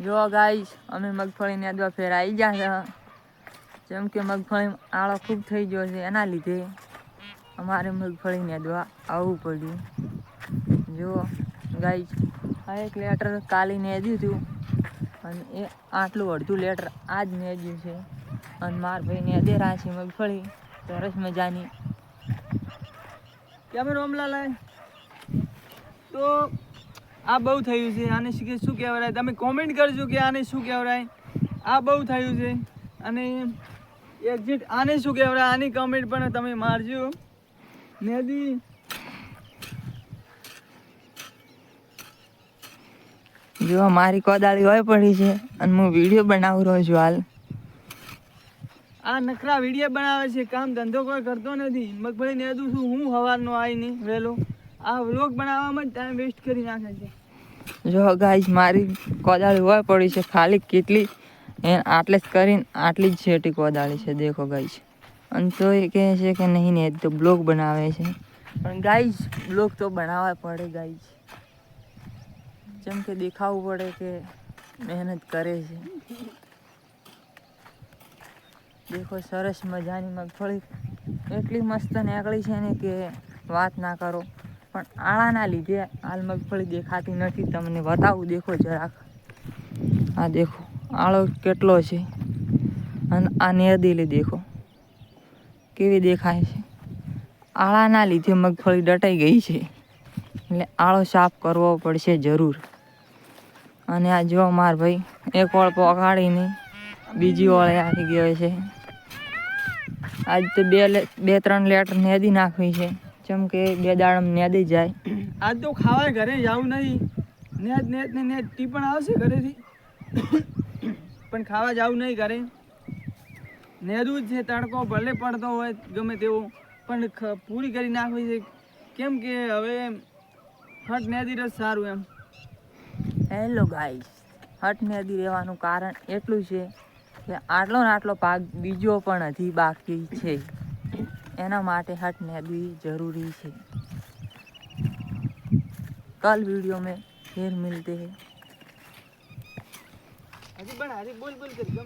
જો ગાઈશ અમે મગફળીને અદવા ફેર આવી ગયા છે. જેમ કે મગફળી આળો ખૂબ થઈ ગયો છે, એના લીધે અમારે મગફળીને અદવા આવવું પડ્યું. જો ગાઈસ, આ એક લેટર કાલી નેજ્યું હતું અને એ આટલું અડધું લેટર આજ નેજ્યું છે. અને માર ભાઈ નેદે રહ્યા છે મગફળી, સરસ મજાની. કેમ લાય. તો આ બહુ થયું છે. આને શું કહેવાય? તમે કોમેન્ટ કરજો કે આને શું કહેવાય. આ બહુ થયું છે. અને એક્ઝિટ આને શું કહેવાય? આની કમેન્ટ પણ તમે મારજો. નેદી જો મારી કોદાળી હોય પડી છે. અને હું વીડિયો બનાવી રહ્યો છું હાલ. આ નખરા વીડિયો બનાવે છે. કામ ધંધો કોઈ કરતો નથી. મગફળી નેદું છું હું સવારનો આવીને વહેલો. આ વ્લોગ બનાવવામાં જ ટાઈમ વેસ્ટ કરી નાખે છે. જો ગાઈસ મારી કોદાળી હોય પડી છે ખાલી કેટલી? એ આટલે જ કરીને આટલી જ છેટી કોદાળી છે, દેખો ગાઈસ અને તો એ કહે છે કે નહીં ને તો બ્લોક બનાવે છે. પણ ગાઈસ બ્લોક તો બનાવવા પડે ગાઈસ જેમ કે દેખાવું પડે કે મહેનત કરે છે. દેખો, સરસ મજાની મગફળી. એટલી મસ્ત નીકળી છે ને કે વાત ના કરો. પણ આળાના લીધે હાલ મગફળી દેખાતી નથી. તમને બતાવું, દેખો જરાક. આ દેખો, આળો કેટલો છે? અને આ નેદીલી દેખો, કેવી દેખાય છે? આળાના લીધે મગફળી ડટાઈ ગઈ છે. એટલે આળો સાફ કરવો પડશે જરૂર. અને આ જો માર ભાઈ, એક ઓળ પકાડીને બીજી ઓળે આવી ગયો છે. આજ તો બે બે ત્રણ લેટર નેદી નાખવી છે. જેમ કે બે દાડમ નેદી જાય. આજ તો ખાવા ઘરે જાવું નહીં. નેદ નેદ ને નેદ ટી પણ આવશે ઘરેથી. પણ ખાવા જાવું નહીં ઘરે. નેદું જ છે તડકો ભલે પડતો હોય ગમે તેવો. પણ પૂરી કરી નાખવી છે. કેમ કે હવે ફટ નેદી રસ સારું એમ. હેલો ગાઈસ હટ નેદી રહેવાનું કારણ એટલું છે કે આટલો ને આટલો પાક બીજો પણ હજી બાકી છે. એના માટે હટ નેદવી જરૂરી છે કલ वीडियो में फिर मिलते हैं